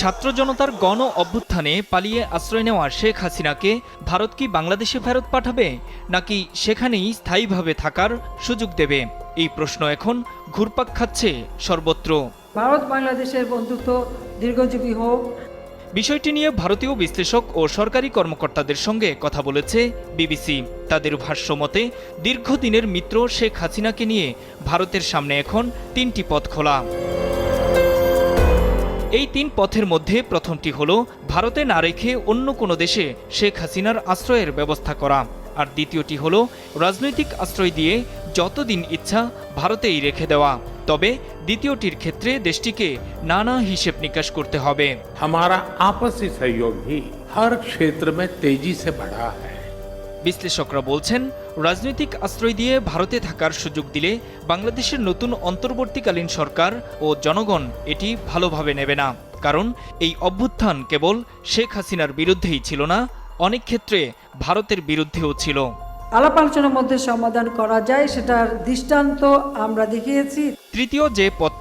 ছাত্র জনতার গণ অভ্যুত্থানে পালিয়ে আশ্রয় নেওয়া শেখ হাসিনাকে ভারত কি বাংলাদেশে ফেরত পাঠাবে নাকি সেখানেই স্থায়ীভাবে থাকার সুযোগ দেবে? এই প্রশ্ন এখন ঘুরপাক খাচ্ছে সর্বত্র। ভারত বাংলাদেশের বন্ধুত্ব দীর্ঘজীবী হোক। বিষয়টি নিয়ে ভারতীয় বিশ্লেষক ও সরকারি কর্মকর্তাদের সঙ্গে কথা বলেছে বিবিসি। তাদের ভাষ্যমতে দীর্ঘদিনের মিত্র শেখ হাসিনাকে নিয়ে ভারতের সামনে এখন তিনটি পথ খোলা। এই তিন পথের মধ্যে প্রথমটি হল ভারতে না রেখে অন্য কোনো দেশে শেখ হাসিনার আশ্রয়ের ব্যবস্থা করা আর দ্বিতীয়টি হল রাজনৈতিক আশ্রয় দিয়ে যতদিন ইচ্ছা ভারতেই রেখে দেওয়া তবে দ্বিতীয়টির ক্ষেত্রে দেশটিকে নানা হিসেব নিকাশ করতে হবে हमारा आपसी सहयोग भी हर क्षेत्र में तेजी से बढ़ा है বিশ্লেষকরা বলছেন রাজনৈতিক আশ্রয় দিয়ে ভারতে থাকার সুযোগ দিলে বাংলাদেশের নতুন অন্তর্বর্তীকালীন সরকার ও জনগণ এটি ভালোভাবে নেবে না। কারণ এই অভ্যুত্থান কেবল শেখ হাসিনার বিরুদ্ধেই ছিল না অনেক ক্ষেত্রে ভারতের বিরুদ্ধেও ছিল। আলাপ আলোচনার মধ্যে সমাধান করা যায় সেটার দৃষ্টান্ত আমরা দেখিয়েছি। তৃতীয় যে পথ